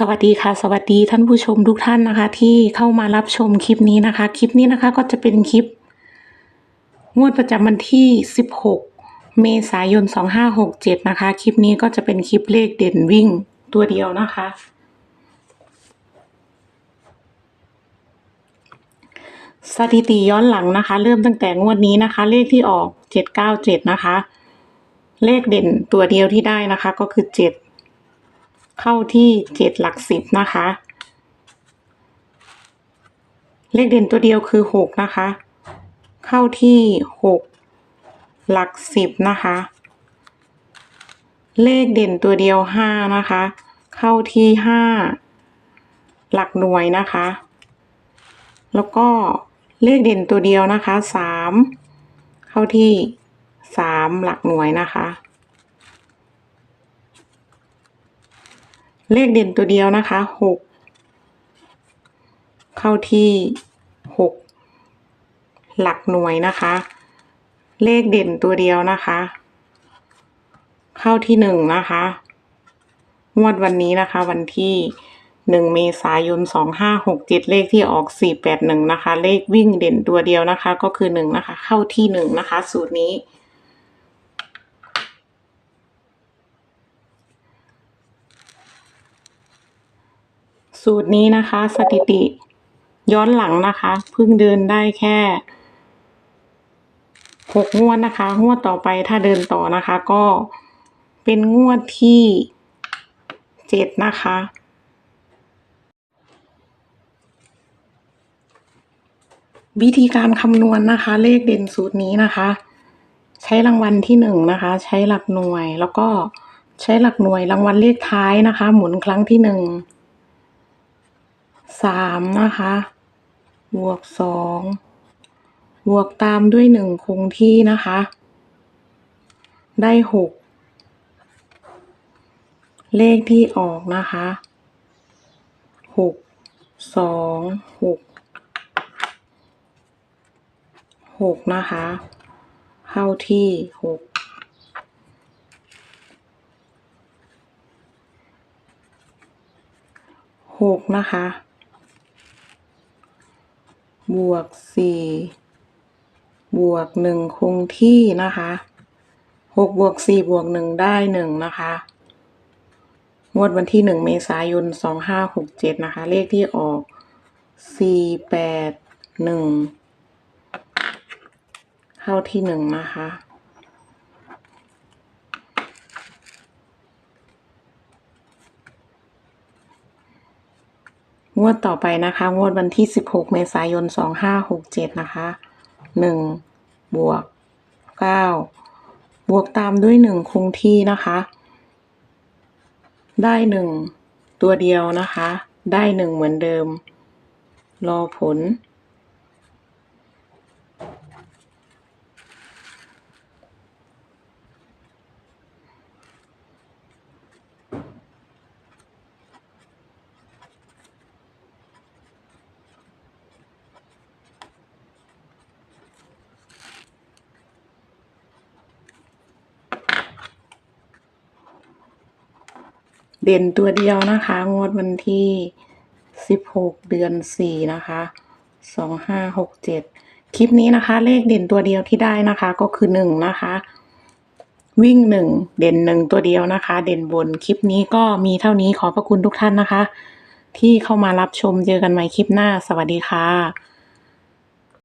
สวัสดีค่ะ สวัสดีท่านผู้ชมทุกท่านนะคะ ที่เข้ามารับชมคลิปนี้นะคะ คลิปนี้นะคะก็จะเป็นคลิป งวดประจำวันที่ 16 เมษายน 2567 นะคะ คลิปนี้ก็จะเป็นคลิปเลขเด่นวิ่งตัวเดียวนะคะ สถิติย้อนหลังนะคะ เริ่มตั้งแต่งวดนี้นะคะ เลขที่ออก 797 นะคะ เลขเด่นตัวเดียวที่ได้นะคะก็คือ 7 เข้าที่7หลักสิบนะคะ เลขเด่นตัวเดียวคือ6นะคะ เข้าที่6หลักสิบนะคะ เลขเด่นตัวเดียว5นะคะ เข้าที่5หลักหน่วยนะคะ แล้วก็เลขเด่นตัวเดียวนะคะ3เข้าที่3หลักหน่วยนะคะ เลขเด่นตัวเดียวนะคะหกเข้าที่หกหลักหน่วยนะคะ เลขเด่นตัวเดียวนะคะ เข้าที่หนึ่งนะคะงวดวันนี้นะคะ วันที่หนึ่งเมษายนสองห้าหกเจ็ดเลขที่ออกสี่แปดหนึ่งนะคะ เลขวิ่งเด่นตัวเดียวนะคะ ก็คือหนึ่งนะคะ เข้าที่หนึ่งนะคะ สูตรนี้ สูตรนี้นะคะ สถิติ ย้อนหลังนะคะเพิ่งเดินได้แค่หกงวดนะคะงวดต่อไปถ้าเดินต่อนะคะ ก็เป็นงวดที่เจ็ดนะคะ วิธีการคำนวณนะคะ เลขเด่นสูตรนี้นะคะ ใช้รางวัลที่หนึ่งนะคะ ใช้หลักหน่วยแล้วก็ใช้หลักหน่วยรางวัลเลขท้ายนะคะ หมุนครั้งที่หนึ่ง สามนะคะ บวกสองบวกตามด้วยหนึ่งคงที่นะคะ ได้หกเลขที่ออกนะคะหกสองหกหกนะคะ เข้าที่หกหกนะคะ บวกสี่บวกหนึ่งคงที่นะคะหกบวกสี่บวกหนึ่งได้หนึ่งนะคะงวดวันที่หนึ่งเมษายนสองห้าหกเจ็ดนะคะ เลขที่ออกสี่แปดหนึ่งเข้าที่หนึ่งนะคะ งวดต่อไปนะคะ งวดวันที่ 16 เมษายน 2567 นะคะ 1 บวก 9 บวกตามด้วย 1 คงที่นะคะ ได้ 1 ตัวเดียวนะคะ ได้ 1 เหมือนเดิม รอผล เด่นตัวเดียวนะคะ งวดวันที่ 16 เดือน 4 นะคะ 2567 คลิปนี้นะคะ เลขเด่นตัวเดียวที่ได้นะคะก็คือ 1 นะคะ วิ่ง 1 เด่น 1 ตัวเดียวนะคะ เด่นบนคลิปนี้ก็มีเท่านี้ขอพระคุณทุกท่านนะคะ ที่เข้ามารับชมเจอกันใหม่คลิปหน้า สวัสดีค่ะ